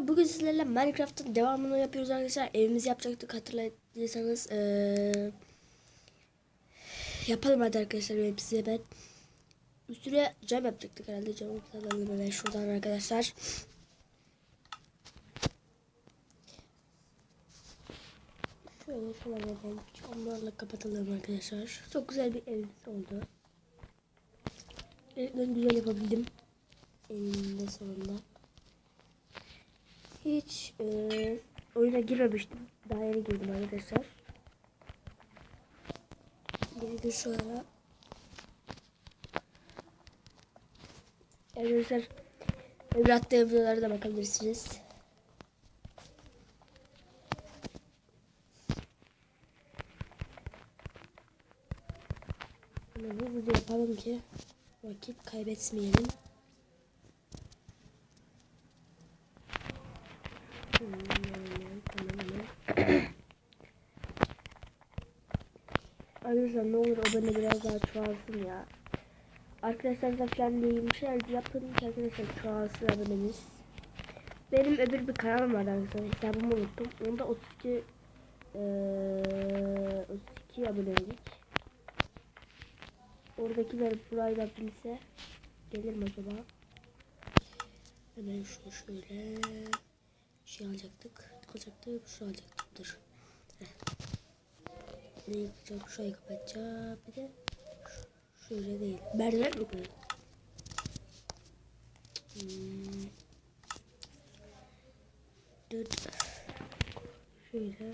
Bugün sizlerle Minecraft'ın devamını yapıyoruz arkadaşlar. Evimizi yapacaktık hatırladıysanız. Ee, yapalım hadi arkadaşlar benim size ben. Üstüne cam yapacaktık herhalde. Camı alalım hemen şuradan arkadaşlar. Şöyle şöyle hemen camlarla kapatalım arkadaşlar. Çok güzel bir evimiz oldu. Evet ben güzel yapabildim. Eninde sonunda. Hiç e, oyuna girmemiştim. Daha yeni girdim arkadaşlar. Gelin şöyle. Arkadaşlar öbür attığım videolara da bakabilirsiniz. Ama hızlıca yapalım ki vakit kaybetmeyelim. Arkadaşlar ne olur abone biraz daha çoğalsın ya. Arkadaşlar da falan diyeyim yapın arkadaşlar çoğalsın abonemiz. Benim öbür bir kanalım var arkadaşlar hesabımı unuttum. Onda 32 eee 32 abonelik. Oradakiler burayı da bilse gelir mi acaba? Hemen şunu şöyle şey alacaktık. Alacaktık. Şu alacaktık. Dur. Ne yapacağım? Şurayı kapatacağım. Bir de şu- şöyle değil. Merdiven mi koyayım? Hmm. Dur. Şöyle.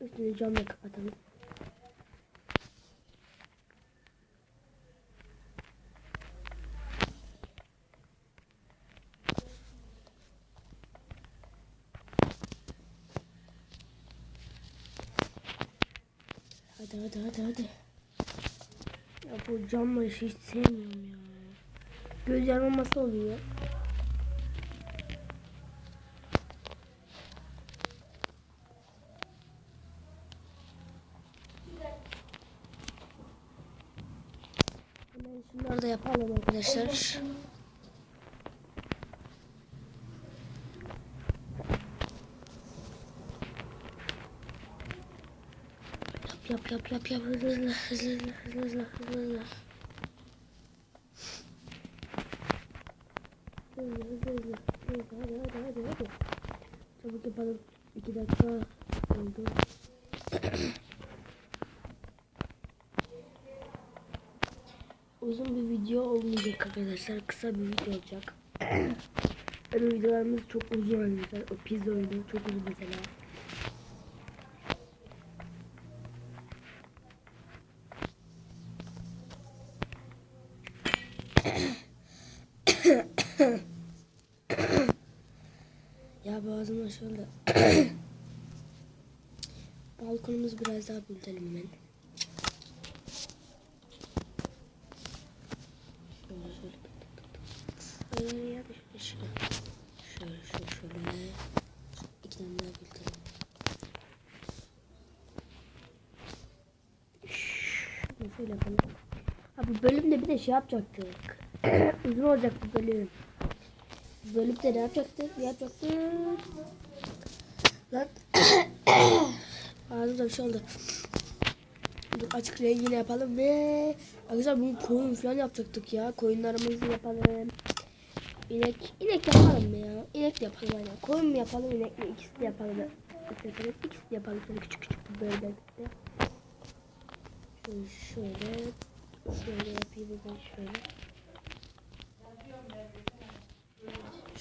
Üstünü camla kapatalım. Hadi hadi hadi. Ya bu camla işi hiç sevmiyorum ya. Göz yanılması oluyor. Şunları da yapalım arkadaşlar. Yap yap yap yap hızlı hızlı hızlı hızlı hızlı hızlı hızlı. Hızlı hızlı hadi hadi hadi hadi. Çabuk yapalım. İki dakika oldu. Uzun bir video olmayacak arkadaşlar. Kısa bir video olacak. Öyle videolarımız çok uzun arkadaşlar. O pizza oyunu çok uzun mesela. Açıldı. Balkonumuzu biraz daha büyütelim hemen. Şöyle şöyle. Şöyle şöyle şöyle. İki tane daha büyütelim. Şöyle yapalım. Ha bu bölümde bir de şey yapacaktık. Uzun olacak bu bölüm. Bu bölümde ne yapacaktık? Ne yapacaktık? Lan ağzımda bir şey oldu. Dur açık rengini yapalım ve arkadaşlar bunu koyun falan yapacaktık ya. Koyunlarımızı yapalım. İnek, inek yapalım mı ya? İnek de yapalım aynen. Koyun mu yapalım, inek mi? İkisi de yapalım. İsterseniz ikisi de yapalım. Şöyle küçük küçük böyle birlikte. Şöyle şöyle. Şöyle yapayım ben şöyle.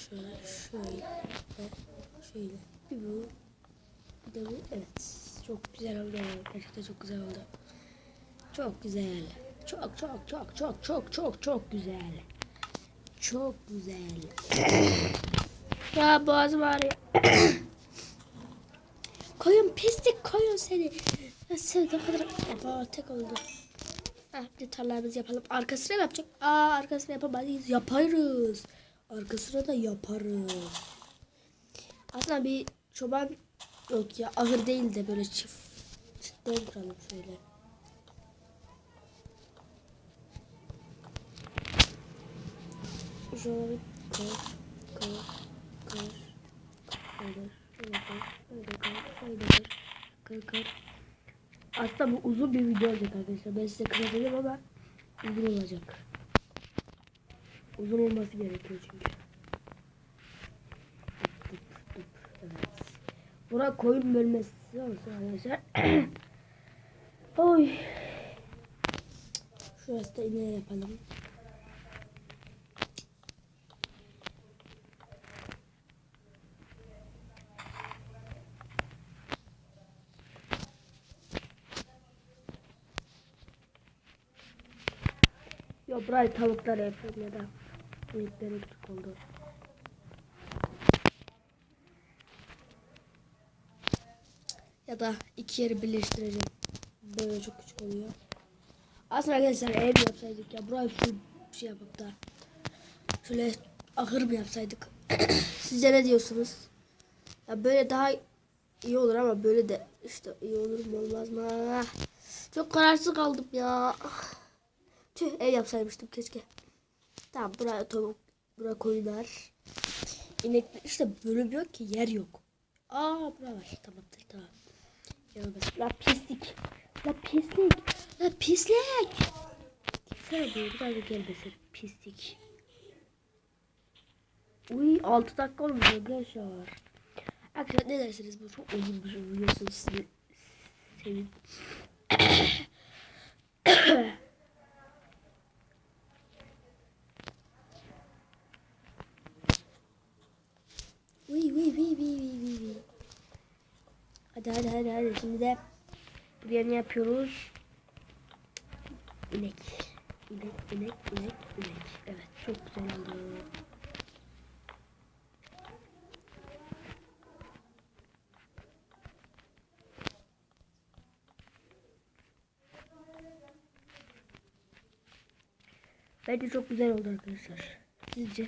Şöyle şöyle. Şöyle. Bir bu. Bir de bu. Evet. Çok güzel oldu. Gerçekten çok güzel oldu. Çok güzel. Çok çok çok çok çok çok çok güzel. Çok güzel. ya boğazım ağrıyor. koyun pislik koyun seni. Ya ne kadar... Aba tek oldu. Ah, bir yapalım. Arkasına mı yapacak? Aa arkasına yapamayız. Yaparız. Arkasına da yaparız. Aslında bir çoban yok ya ahır değil de böyle çift çiftten kuralım şöyle. Şöyle kır kır kır öyle öyle kır öyle kır kır kır aslında bu uzun bir video olacak arkadaşlar ben size kırabilirim ama uzun olacak. Uzun olması gerekiyor çünkü. Tıp, tıp, tıp. Evet. Bura koyun bölmesi olsun arkadaşlar. Oy. Şurası da ineğe yapalım. Yo burayı tavuklara yapıyorum ya da ineklere küçük oldu. Ya da iki yeri birleştireceğim. Böyle çok küçük oluyor. Aslında arkadaşlar ev yapsaydık ya burayı full şey yapıp da şöyle ahır mı yapsaydık? Sizce ne diyorsunuz? Ya böyle daha iyi olur ama böyle de işte iyi olur mu olmaz mı? Ah, Çok kararsız kaldım ya. Tüh ev yapsaymıştım keşke. Tamam buraya tavuk, buraya koyunlar. İnek işte bölüm yok ki yer yok. Aa bura var. Tamamdır tamam. Yanımız. La pislik. La pislik. La pislik. Sen bu biraz da gelmesin. Pislik. Uy 6 dakika olmuş arkadaşlar. Arkadaşlar ne dersiniz bu çok uzun bir şey biliyorsunuz sizi sevin. Uy uy uy uy uy uy uy. Hadi hadi hadi hadi şimdi de buraya ne yapıyoruz? İnek. İnek, inek, inek, inek. Evet çok güzel oldu. Bence çok güzel oldu arkadaşlar. Sizce?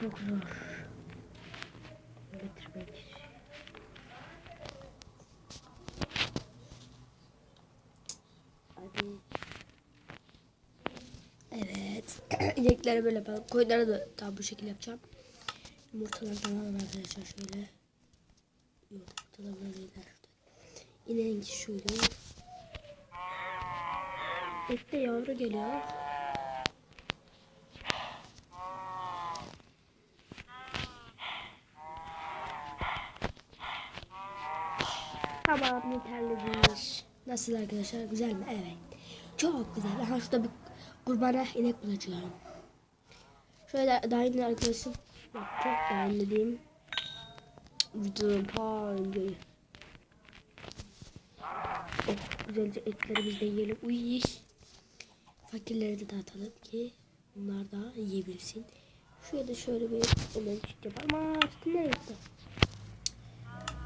Çok zor. Getirmek. Hadi. Evet. İnekleri böyle yapalım. Koyunları da tam bu şekilde yapacağım. Yumurtalardan alalım arkadaşlar şöyle. Yumurtalar değil şurada. İneğin şuydu. Et de yavru geliyor. Tamam yeterlidir. Nasıl arkadaşlar güzel mi? Evet. Çok güzel. Aha şurada bir kurbana inek bulacağım. Şöyle daha yeni arkadaşım yaptı. Dediğim videonun önce. Oh güzelce etlerimizi de yiyelim. Uy. Fakirleri de dağıtalım ki bunlar da yiyebilsin. Şöyle şöyle bir hemen çıt yapalım. Aa çıtı gitti?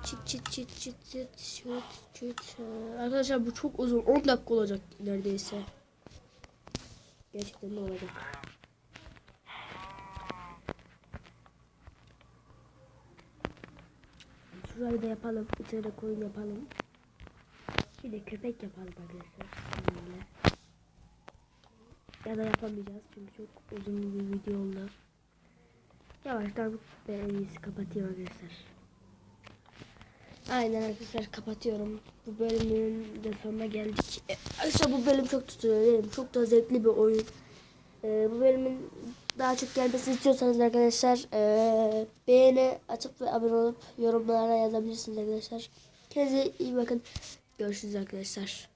Çıt çıt çıt çıt çıt çıt çıt. Arkadaşlar bu çok uzun. 10 dakika olacak neredeyse. Gerçekten de olacak. Şurayı da yapalım. İçeri de koyun yapalım. Bir de köpek yapalım arkadaşlar. Ya da yapamayacağız çünkü çok uzun bir video oldu. Yavaştan ben en iyisi kapatayım arkadaşlar. Aynen arkadaşlar kapatıyorum. Bu bölümün de sonuna geldik. E, Arkadaşlar bu bölüm çok tutuyor? Çok da zevkli bir oyun. E, bu bölümün daha çok gelmesini istiyorsanız arkadaşlar e, beğeni atıp ve abone olup yorumlara yazabilirsiniz arkadaşlar. Kendinize iyi bakın. Görüşürüz arkadaşlar.